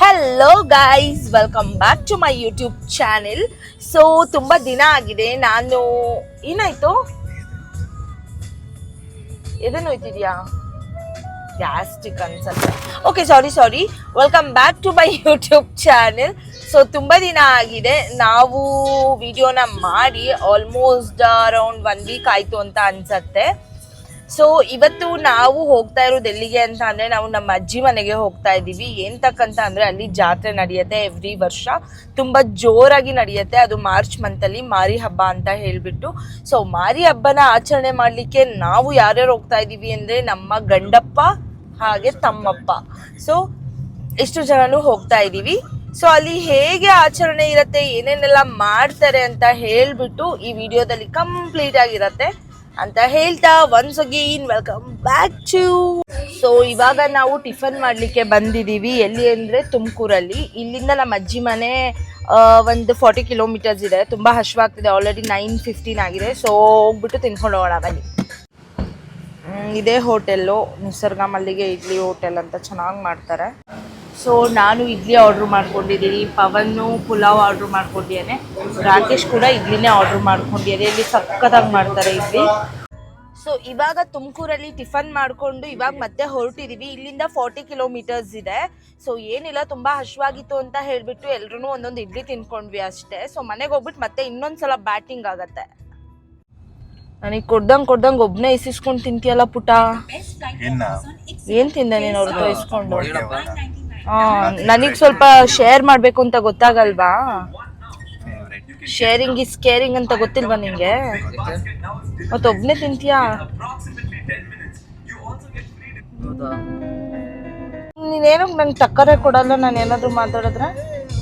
Hello guys welcome back to my YouTube channel so ತುಂಬ ದಿನ ಆಗಿದೆ. ನಾನು ಏನಾಯಿತು? ಎದನ್ನು ಹೋಯ್ತಿದ್ಯಾ ಗ್ಯಾಸ್ಟಿಕ್ ಅನ್ಸತ್ತೆ. Okay sorry sorry welcome back to my YouTube channel so ತುಂಬ ದಿನ ಆಗಿದೆ. ನಾವು ವಿಡಿಯೋನ ಮಾಡಿ ಆಲ್ಮೋಸ್ಟ್ ಅರೌಂಡ್ ಒನ್ ವೀಕ್ ಆಯಿತು ಅಂತ ಅನ್ಸತ್ತೆ. ಸೊ ಇವತ್ತು ನಾವು ಹೋಗ್ತಾ ಇರೋದು ಎಲ್ಲಿಗೆ ಅಂತ ಅಂದ್ರೆ ನಾವು ನಮ್ಮ ಅಜ್ಜಿ ಮನೆಗೆ ಹೋಗ್ತಾ ಇದ್ದೀವಿ. ಏನ್ತಕ್ಕಂತ ಅಂದ್ರೆ ಅಲ್ಲಿ ಜಾತ್ರೆ ನಡೆಯುತ್ತೆ ಎವ್ರಿ ವರ್ಷ. ತುಂಬಾ ಜೋರಾಗಿ ನಡೆಯುತ್ತೆ. ಅದು ಮಾರ್ಚ್ ಮಂತಲ್ಲಿ ಮಾರಿ ಹಬ್ಬ ಅಂತ ಹೇಳ್ಬಿಟ್ಟು. ಸೊ ಮಾರಿ ಹಬ್ಬನ ಆಚರಣೆ ಮಾಡ್ಲಿಕ್ಕೆ ನಾವು ಯಾರ್ಯಾರು ಹೋಗ್ತಾ ಇದ್ದೀವಿ ಅಂದ್ರೆ ನಮ್ಮ ಗಂಡಪ್ಪ ಹಾಗೆ ತಮ್ಮಪ್ಪ. ಸೊ ಇಷ್ಟು ಜನನು ಹೋಗ್ತಾ ಇದ್ದೀವಿ. ಸೊ ಅಲ್ಲಿ ಹೇಗೆ ಆಚರಣೆ ಇರುತ್ತೆ, ಏನೇನೆಲ್ಲ ಮಾಡ್ತಾರೆ ಅಂತ ಹೇಳ್ಬಿಟ್ಟು ಈ ವಿಡಿಯೋದಲ್ಲಿ ಕಂಪ್ಲೀಟ್ ಆಗಿರತ್ತೆ. ಅಂತ ಹೇಳ್ತಾ once again welcome back to so ಇವಾಗ ನಾವು ಟಿಫನ್ ಮಾಡಲಿಕ್ಕೆ ಬಂದಿದ್ದೀವಿ. ಎಲ್ಲಿ ಅಂದರೆ ತುಮಕೂರಲ್ಲಿ. ಇಲ್ಲಿಂದ ನಮ್ಮ ಅಜ್ಜಿ ಮನೆ ಒಂದು ಫಾರ್ಟಿ ಕಿಲೋಮೀಟರ್ಸ್ ಇದೆ. ತುಂಬ ಹಶ್ವಾಗ್ತಿದೆ. ಆಲ್ರೆಡಿ ನೈನ್ ಫಿಫ್ಟೀನ್ ಆಗಿದೆ. ಸೊ ಹೋಗ್ಬಿಟ್ಟು ತಿನ್ಕೊಂಡು ಹೋಗೋಣ, ಬನ್ನಿ. ಇದೇ ಹೋಟೆಲ್ಲು ನಿಸರ್ಗ ಮಲ್ಲಿಗೆ ಇಡ್ಲಿ ಹೋಟೆಲ್ ಅಂತ ಚೆನ್ನಾಗಿ ಮಾಡ್ತಾರೆ. ಸೊ ನಾನು ಇಡ್ಲಿ ಆರ್ಡ್ರ್ ಮಾಡ್ಕೊಂಡಿದ್ದೀನಿ ಪವನ್ನು ಪುಲಾವ್ ಆರ್ಡ್ರ್ ಮಾಡ್ಕೊಂಡಿದ್ದೇನೆ. ರಾಕೇಶ್ ಕೂಡ ಇಡ್ಲಿನೇ ಆರ್ಡ್ರ್ ಮಾಡ್ಕೊಂಡಿದ್ದಾರೆ ಇಲ್ಲಿ ಸಖತ್ತಾಗಿ ಮಾಡ್ತಾರೆ ಇಡ್ಲಿ. ಸೊ ಇವಾಗ ತುಮಕೂರಲ್ಲಿ ಟಿಫನ್ ಮಾಡಿಕೊಂಡು ಇವಾಗ ಮತ್ತೆ ಹೊರಟಿದ್ದೀವಿ ಇಲ್ಲಿಂದ ಫಾರ್ಟಿ ಕಿಲೋಮೀಟರ್ಸ್ ಇದೆ. ಸೊ ಏನಿಲ್ಲ ತುಂಬ ಹಶ್ವಾಗಿತ್ತು ಅಂತ ಹೇಳಿಬಿಟ್ಟು ಎಲ್ಲರೂ ಒಂದೊಂದು ಇಡ್ಲಿ ತಿನ್ಕೊಂಡ್ವಿ ಅಷ್ಟೇ. ಸೊ ಮನೆಗೆ ಹೋಗ್ಬಿಟ್ಟು ಮತ್ತೆ ಇನ್ನೊಂದ್ಸಲ ಬ್ಯಾಟಿಂಗ್ ಆಗತ್ತೆ. ನನಗೆ ಕೊಡ್ದಂಗೆ ಕೊಡ್ದಂಗೆ ಒಬ್ನೇ ಇಸಿಸ್ಕೊಂಡು ತಿಂತೀಯಲ್ಲ ಪುಟ? ಏನು? ಏನ್ ತಿಂದೆ ನೀನು ಅವ್ರದ್ದು ಇಸ್ಕೊಂಡು? ನನಗೆ ಸ್ವಲ್ಪ ಶೇರ್ ಮಾಡ್ಬೇಕು ಅಂತ ಗೊತ್ತಾಗಲ್ವಾ? ಶೇರಿಂಗ್ ಇಸ್ ಕೇರಿಂಗ್ ಅಂತ ಗೊತ್ತಿಲ್ವಾ ನಿಂಗೆ? ಮತ್ತೆ ಒಬ್ನೇ ತಿಂತೀಯಾ? ನೀನೇನು ನಂಗೆ ತಕ್ಕರೆ ಕೊಡಲ್ಲ ನಾನು ಏನಾದ್ರು ಮಾತಾಡಿದ್ರೆ?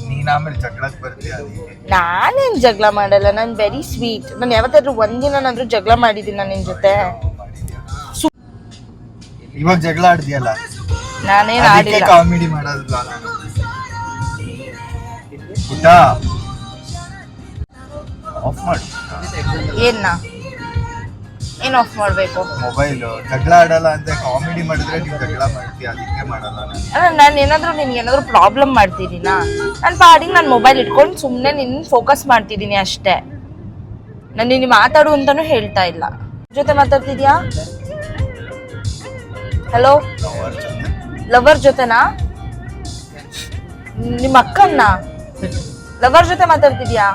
ನೀನ್ ನಾನೇನ್ ಜಗಳ ಮಾಡಲ್ಲ ನಾನು ವೆರಿ ಸ್ವೀಟ್ ನಾನು ಯಾವತ್ತಾದ್ರೂ ಒಂದಿನಾದ್ರೂ ಜಗಳ ಮಾಡಿದ್ದೀನಿ ನಿನ್ ಜೊತೆ. ಇವಾಗ ಜಗಳ ಆಡ್ದಿಯಲ್ಲ? ನಾನೇನ್ ಅದಕ್ಕೆ ಆಡಿಲ್ಲ. ಕಾಮಿಡಿ ಮಾಡೋದಿಲ್ಲ ನಾನು. ಊಟ ಆಫ್ ಮಾಡು. ಏನ್ನ ಏನ್ ಆಫ್ ಮಾಡ್ಬೇಕು? ಮೊಬೈಲ್ ಜಗಳ ಆಡಲ್ಲ ಅಂತ ಕಾಮಿಡಿ ಮಾಡಿದ್ರೆ ನೀವು ಜಗಳ ಮಾಡ್ತೀಯ? ಅದಕ್ಕೆ ಮಾಡಲ್ಲ ನಾನು. ಅಲ್ಲ ನಾನು ಏನಾದರೂ ನಿನ್ಗೆ ಏನಾದ್ರು ಪ್ರಾಬ್ಲಮ್ ಮಾಡ್ತಿದ್ದೀನಾ ನನ್ನ ಪಾಡಿಗೆ ನಾನು ಮೊಬೈಲ್ ಇಟ್ಕೊಂಡು ಸುಮ್ಮನೆ ನಿನ್ನ ಫೋಕಸ್ ಮಾಡ್ತಿದ್ದೀನಿ ಅಷ್ಟೇ. ನಾನು ನಿನ್ನ ಮಾತಾಡು ಅಂತಾನು ಹೇಳ್ತಾ ಇಲ್ಲ. ಜೊತೆ ಮಾತಾಡ್ತಿದ್ಯಾ? ಹಲೋ ಜೊತೆ. ಲವರ್ ಜೊತೆನಾ? ನಿಮ್ಮ ಅಕ್ಕನ್ನ? ಲವರ್ ಜೊತೆ ಮಾತಾಡ್ತಿದ್ಯಾ?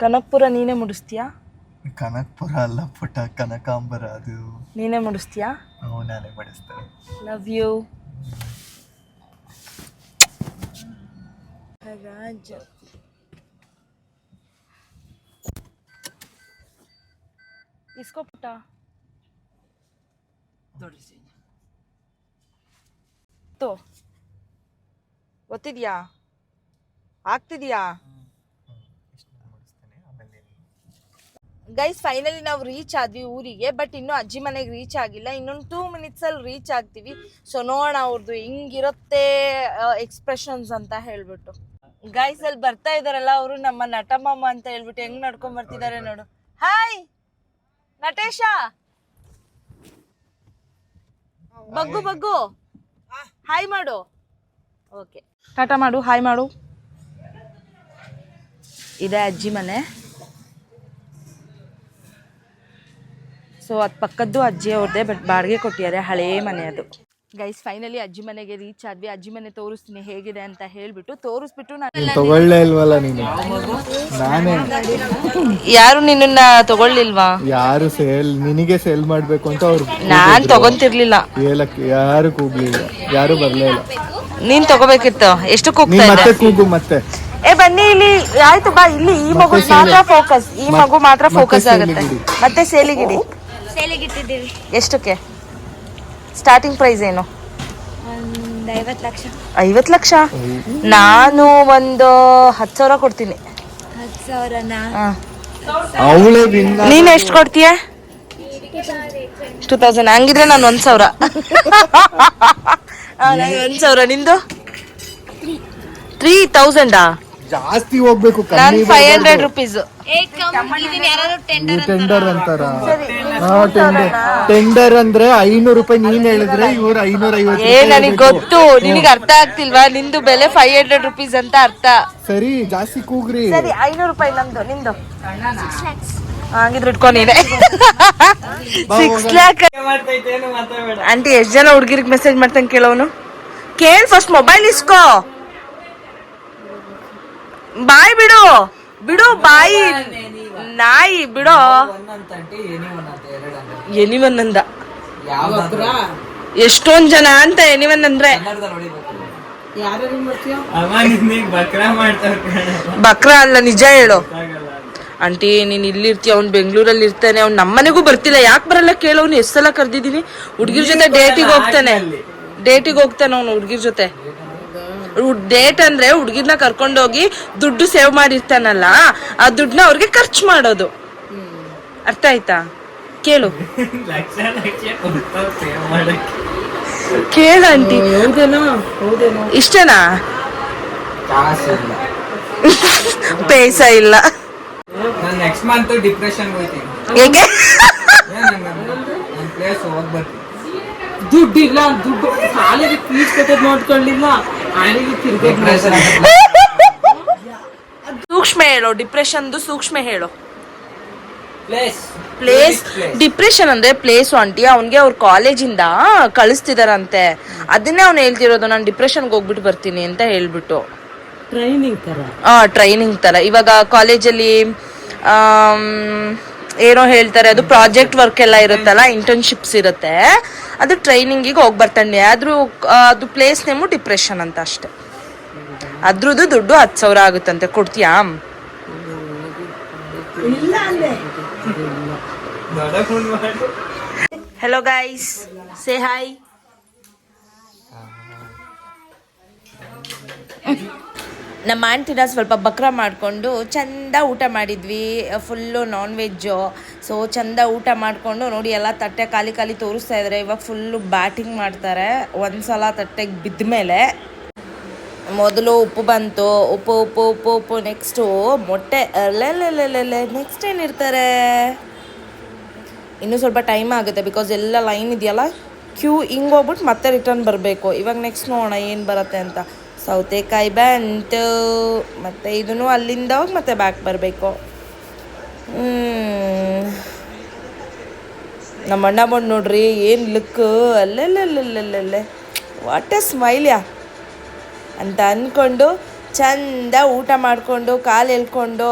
ಕನಕ್ಪುರ ನೀನೇ ಮುಡಿಸ್ತೀಯಾ? ಕನಕ್ಪುರ ಅಲ್ಲ ಪುಟ ಕನಕಾಂಬರ ಅದು. ನೀನೇ ಮುಡಿಸ್ತೀಯಾ? ನಾನೇ ಬಡಿಸ್ತೇನೆ ಲವ್ ಯು ರಾಜ इसको ಪುಟ್ಟ ತೋ. ಗೊತ್ತಿದ್ಯಾ ಆಗ್ತಿದ್ಯಾ? ಗೈಸ್ ಫೈನಲಿ ನಾವು ರೀಚ್ ಆದ್ವಿ ಊರಿಗೆ ಬಟ್ ಇನ್ನೂ ಅಜ್ಜಿ ಮನೆಗೆ ರೀಚ್ ಆಗಿಲ್ಲ. ಇನ್ನೊಂದು ಟೂ ಮಿನಿಟ್ಸ್ ಅಲ್ಲಿ ರೀಚ್ ಆಗ್ತೀವಿ. ಸೊ ನೋಡೋಣ ಅವ್ರದ್ದು ಹಿಂಗಿರುತ್ತೆ ಎಕ್ಸ್ಪ್ರೆಷನ್ಸ್ ಅಂತ ಹೇಳ್ಬಿಟ್ಟು. ಗೈಸ್ ಅಲ್ಲಿ ಬರ್ತಾ ಇದಾರಲ್ಲ ಅವರು ನಮ್ಮ ನಟಮಾಮ ಅಂತ ಹೇಳ್ಬಿಟ್ಟು ಹೆಂಗ್ ನಡ್ಕೊಂಡ್ ಬರ್ತಿದ್ದಾರೆ ನೋಡು. ಹಾಯ್ ನಟೇಶ! ಬಗ್ಗು ಬಗ್ಗು. ಹಾಯ್ ಮಾಡು. ಓಕೆ ಟಾಟಾ ಮಾಡು ಹಾಯ್ ಮಾಡು. ಇದೆ ಅಜ್ಜಿ ಮನೆ. ಸೊ ಅದು ಪಕ್ಕದ್ದು ಅಜ್ಜಿ ಅವ್ರದ್ದೇ ಬಟ್ ಬಾಡಿಗೆ ಕೊಟ್ಟಿದ್ದಾರೆ ಹಳೇ ಮನೆ ಅದು. ಗೈಸ್ ಫೈನಲಿ ಅಜ್ಜಿ ಮನೆಗೆ ರೀಚ್ ಆದ್ವಿ. ಅಜ್ಜಿ ಮನೆ ತೋರಿಸ್ತೀನಿ ಹೇಗಿದೆ ಅಂತ ಹೇಳ್ಬಿಟ್ಟು ತೋರಿಸ್ಬಿಟ್ಟು ನಾನು ತಗೊಳ್ಳೇ ಇಲ್ವಲ್ಲ ನೀನು? ನಾನೇ. ಯಾರು ನಿನ್ನ ತಗೊಳ್ಳಿಲ್ವಾ? ಯಾರು ಸೇಲ್ ನಿನಗೆ ಸೇಲ್ ಮಾಡ್ಬೇಕು ಅಂತ ಅವ್ರು ನಾನ್ ತಗೊಂತಿರ್ಲಿಲ್ಲ. ಹೇಳಕ್ಕೆ ಯಾರು ಕೂಗ್ಲಿಲ್ಲ. ಯಾರು ಬರ್ಲಿಲ್ಲ ಇಲ್ಲ. ನೀನ್ ತಗೋಬೇಕಿತ್ತು. ಎಷ್ಟು ನೀನ್ ಕೂಗ್ತಾ ಮತ್ತೆ ಕೂಗು ಮತ್ತೆ. ಏ ಬನ್ನಿ ಇಲ್ಲಿ ಆಯ್ತು ಬಾ. ಇಲ್ಲಿ ಈ ಮಗು ಮಾತ್ರ ಫೋಕಸ್ ಈ ಮಗು ಮಾತ್ರ ಫೋಕಸ್ ಆಗುತ್ತೆ. ಮತ್ತೆ ಸೇಲಿಗಿಡಿ ಸೇಲಿಗಿಟ್ಟಿದ್ದೀವಿ ಎಷ್ಟಕ್ಕೆ? ಸ್ಟಾರ್ಟಿಂಗ್ ಪ್ರೈಸ್ ಏನು? ಐವತ್ತು ಲಕ್ಷ. ನಾನು ಒಂದು ಹತ್ತು ಸಾವಿರ ಕೊಡ್ತೀನಿ. ನೀನ್ ಎಷ್ಟು ಕೊಡ್ತೀಯ? Two thousand. ಹಂಗಿದ್ರೆ ನಾನು ಒಂದ್ ಸಾವಿರ. ಒಂದ್ ಸಾವಿರ. ನಿಂದು? ತ್ರೀ ತೌಸಂಡಾ ಜಾಸ್ತಿ ಹೋಗ್ಬೇಕು ನಾನು ಫೈವ್ ಹಂಡ್ರೆಡ್ ರುಪೀಸ್ ಟೆಂಡರ್ ಅಂತಾರ? ಟೆಂಡರ್ ಟೆಂಡರ್ ಅಂದ್ರೆ ಐನೂರು ರೂಪಾಯಿ ನೀನ್ ಹೇಳಿದ್ರೆ ಇವ್ರ ಐನೂರ ಐವತ್ತು ಏ ನನಗ್ ಗೊತ್ತು. ನಿನಗೆ ಅರ್ಥ ಆಗ್ತಿಲ್ವಾ? ನಿಂದು ಬೆಲೆ ಫೈವ್ ಹಂಡ್ರೆಡ್ ರುಪೀಸ್ ಅಂತ ಅರ್ಥ. ಸರಿ ಜಾಸ್ತಿ ಕೂಗ್ರಿ. ಸರಿ ಐನೂರು ರೂಪಾಯಿ ನಮ್ದು ನಿಂದು. ಹಂಗಿದ್ರೆ ಇಟ್ಕೊ ನೀನೆ. ಸಿಕ್ಸ್ ಲ್ಯಾಕ್ ಆಂಟಿ ಎಷ್ಟ್ ಜನ ಹುಡ್ಗಿರ್ ಮೆಸೇಜ್ ಮಾಡ್ತಾನೆ ಕೇಳೋನು? ಕೇಳ್ ಫಸ್ಟ್ ಮೊಬೈಲ್ ಇಸ್ಕೋ. ಬಾಯ್ ಬಿಡು. ಬಿಡು ಬಾಯಿ. ನಾಯಿ ಬಿಡೋ. ಎನಿವನ್ ಅಂದ ಎಷ್ಟೊಂದ್ ಜನ ಅಂತ ಎನಿವನ್ ಅಂದ್ರೆ ಬಕ್ರ ಅಲ್ಲ ನಿಜ ಹೇಳು. ಆಂಟಿ ನೀನ್ ಇಲ್ಲಿ ಇರ್ತೀಯ ಅವ್ನ್ ಬೆಂಗಳೂರಲ್ಲಿ ಇರ್ತಾನೆ ಅವ್ನ್ ನಮ್ಮನೆಗೂ ಬರ್ತಿಲ್ಲ. ಯಾಕೆ ಬರಲ್ಲ ಕೇಳೋನು ಎಷ್ಟ್ ಸಲ ಕರ್ದಿದೀನಿ ಹುಡ್ಗಿರ್ ಜೊತೆ ಡೇಟಿಗೆ ಹೋಗ್ತಾನೆ. ಡೇಟಿಗೆ ಹೋಗ್ತಾನೆ ಅವ್ನು ಹುಡ್ಗಿರ್ ಜೊತೆ. ಡೇಟ್ ಅಂದ್ರೆ ಹುಡ್ಗಿರ್ನ ಕರ್ಕೊಂಡೋಗಿ ದುಡ್ಡು ಸೇವ್ ಮಾಡಿರ್ತಾನಲ್ಲ ಆ ದುಡ್ಡನ್ನ ಅವ್ರಿಗೆ ಖರ್ಚು ಮಾಡೋದು. ಅರ್ಥ ಆಯ್ತಾ? ಕೇಳು. ಕೇಳು ಆಂಟಿ. ಇಷ್ಟನಾ? ಪೇಸ ಇಲ್ಲ. ನೆಕ್ಸ್ಟ್ ಮಂತ್ ಡಿಪ್ರೆಷನ್ ಹೇಗೆ ದುಡ್ಡಿಲ್ಲ ದುಡ್ಡು ಶಾಲೆಗೆ ಫೀಸ್ ಕಟ್ಟೋದು ನೋಡ್ಕೊಳ್ಳಿಲ್ಲ. ಸೂಕ್ಷ್ಮ ಹೇಳು ಡಿಪ್ರೆಷನ್ದು ಸೂಕ್ಷ್ಮ ಹೇಳು. ಪ್ಲೇಸ್. ಪ್ಲೇಸ್? ಡಿಪ್ರೆಷನ್ ಅಂದ್ರೆ ಪ್ಲೇಸ್ ಆಂಟಿ ಅವನ್ಗೆ ಅವ್ರ ಕಾಲೇಜಿಂದ ಕಳಿಸ್ತಿದಾರಂತೆ. ಅದನ್ನೇ ಅವ್ನು ಹೇಳ್ತಿರೋದು ನಾನು ಡಿಪ್ರೆಷನ್ಗೆ ಹೋಗ್ಬಿಟ್ಟು ಬರ್ತೀನಿ ಅಂತ ಹೇಳ್ಬಿಟ್ಟು. ಟ್ರೈನಿಂಗ್ ತರ. ಹಾ ಟ್ರೈನಿಂಗ್ ತರ. ಇವಾಗ ಕಾಲೇಜಲ್ಲಿ ಏನೋ ಹೇಳ್ತಾರೆ, ಅದು ಪ್ರಾಜೆಕ್ಟ್ ವರ್ಕ್ ಎಲ್ಲ ಇರುತ್ತಲ್ಲ ಇಂಟರ್ನ್ಶಿಪ್ಸ್ ಇರುತ್ತೆ. ಅದು ಟ್ರೈನಿಂಗಿಗೆ ಹೋಗಿ ಬರ್ತಾನೆ ಆದ್ರೂ ಅದು ಪ್ಲೇಸ್ ನೇಮು ಡಿಪ್ರೆಷನ್ ಅಂತ ಅಷ್ಟೆ. ಅದ್ರದ್ದು ದುಡ್ಡು ಹತ್ತು ಸಾವಿರ ಆಗುತ್ತಂತೆ. ಕೊಡ್ತೀಯಾ? ಹಲೋ ಗೈಸ್ ಸೇ ಹಾಯ್ ನಮ್ಮ ಆಂಟಿನ ಸ್ವಲ್ಪ ಬಕ್ರ ಮಾಡಿಕೊಂಡು ಚಂದ ಊಟ ಮಾಡಿದ್ವಿ ಫುಲ್ಲು ನಾನ್ ವೆಜ್ಜು ಸೊ ಚಂದ ಊಟ ಮಾಡಿಕೊಂಡು ನೋಡಿ ಎಲ್ಲ ತಟ್ಟೆ ಖಾಲಿ ಖಾಲಿ ತೋರಿಸ್ತಾ ಇದ್ದಾರೆ ಇವಾಗ ಫುಲ್ಲು ಬ್ಯಾಟಿಂಗ್ ಮಾಡ್ತಾರೆ. ಒಂದ್ಸಲ ತಟ್ಟೆಗೆ ಬಿದ್ದ ಮೇಲೆ ಮೊದಲು ಉಪ್ಪು ಬಂತು. ಉಪ್ಪು ಉಪ್ಪು ಉಪ್ಪು ಉಪ್ಪು ನೆಕ್ಸ್ಟು ಮೊಟ್ಟೆ ಅಲ್ಲೆಲ್ಲೆಲ್ಲೆಲ್ಲೆ ನೆಕ್ಸ್ಟ್ ಏನಿರ್ತಾರೆ ಇನ್ನೂ ಸ್ವಲ್ಪ ಟೈಮ್ ಆಗುತ್ತೆ ಬಿಕಾಸ್ ಎಲ್ಲ ಲೈನ್ ಇದೆಯಲ್ಲ? ಕ್ಯೂ ಹಿಂಗೆ ಹೋಗ್ಬಿಟ್ಟು ಮತ್ತೆ ರಿಟರ್ನ್ ಬರಬೇಕು. ಇವಾಗ ನೆಕ್ಸ್ಟ್ ನೋಡೋಣ ಏನು ಬರುತ್ತೆ ಅಂತ. ಸೌತೆಕಾಯಿ ಬಂತು, ಮತ್ತು ಇದನ್ನು ಅಲ್ಲಿಂದ ಹೋಗಿ ಮತ್ತೆ ಬ್ಯಾಕ್ ಬರಬೇಕು. ನಮ್ಮ ಅಣ್ಣ ಬಂದು ನೋಡ್ರಿ, ಏನು ಲುಕ್ ಅಲ್ಲೆಲ್ಲೆಲ್ಲೆಲ್ಲೆಲ್ಲೆ ವಾಟ್ ಎ ಸ್ಮೈಲ್ ಯಾ. ಅಂತ ಅಂದ್ಕೊಂಡು ಚಂದ ಊಟ ಮಾಡಿಕೊಂಡು, ಕಾಲು ಎಳ್ಕೊಂಡು,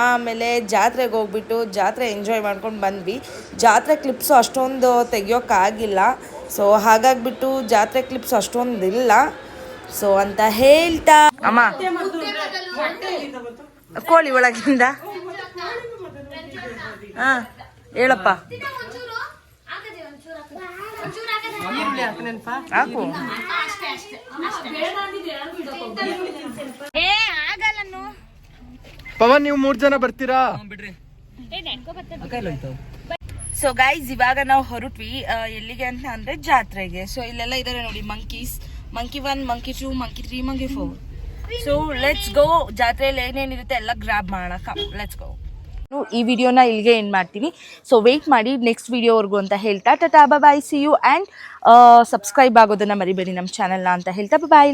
ಆಮೇಲೆ ಜಾತ್ರೆಗೆ ಹೋಗ್ಬಿಟ್ಟು ಜಾತ್ರೆ ಎಂಜಾಯ್ ಮಾಡ್ಕೊಂಡು ಬಂದ್ವಿ. ಜಾತ್ರೆ ಕ್ಲಿಪ್ಸು ಅಷ್ಟೊಂದು ತೆಗಿಯೋಕ್ಕಾಗಿಲ್ಲ ಸೊ ಹಾಗಾಗಿಬಿಟ್ಟು ಜಾತ್ರೆ ಕ್ಲಿಪ್ಸ್ ಅಷ್ಟೊಂದು ಇಲ್ಲ ಸೊ ಅಂತ ಹೇಳ್ತಾ ಅಮ್ಮ. ಕೋಳಿ ಒಳಗಿಂದ. ಹಾ ಹೇಳಪ್ಪ. ಹಾಕು. ಪವನ್ ನೀವು ಮೂರ್ ಜನ ಬರ್ತೀರಾ? ಸೊ ಗೈಸ್ ಇವಾಗ ನಾವು ಹೊರಟ್ವಿ. ಎಲ್ಲಿಗೆ ಅಂತ ಅಂದ್ರೆ ಜಾತ್ರೆಗೆ. ಸೊ ಇಲ್ಲೆಲ್ಲ ಇದಾರೆ ನೋಡಿ monkeys monkey one monkey two monkey three monkey four so let's go ಜಾತ್ರೆಯಲ್ಲಿ ಏನೇನಿರುತ್ತೆ ಎಲ್ಲ ಗ್ರಾಬ್ ಮಾಡೋಣ. ಲೆಟ್ಸ್ ಗೋ ಈ ವಿಡಿಯೋನ ಇಲ್ಲಿಗೆ ಏನು ಮಾಡ್ತೀನಿ. ಸೊ ವೆಯ್ಟ್ ಮಾಡಿ ನೆಕ್ಸ್ಟ್ ವಿಡಿಯೋವರೆಗೂ ಅಂತ ಹೇಳ್ತಾ tata bye see you and subscribe ಆಗೋದನ್ನ ಮರಿಬೇಡಿ ನಮ್ಮ ಚಾನಲ್ನ ಅಂತ ಹೇಳ್ತಾ ಬಾಯ್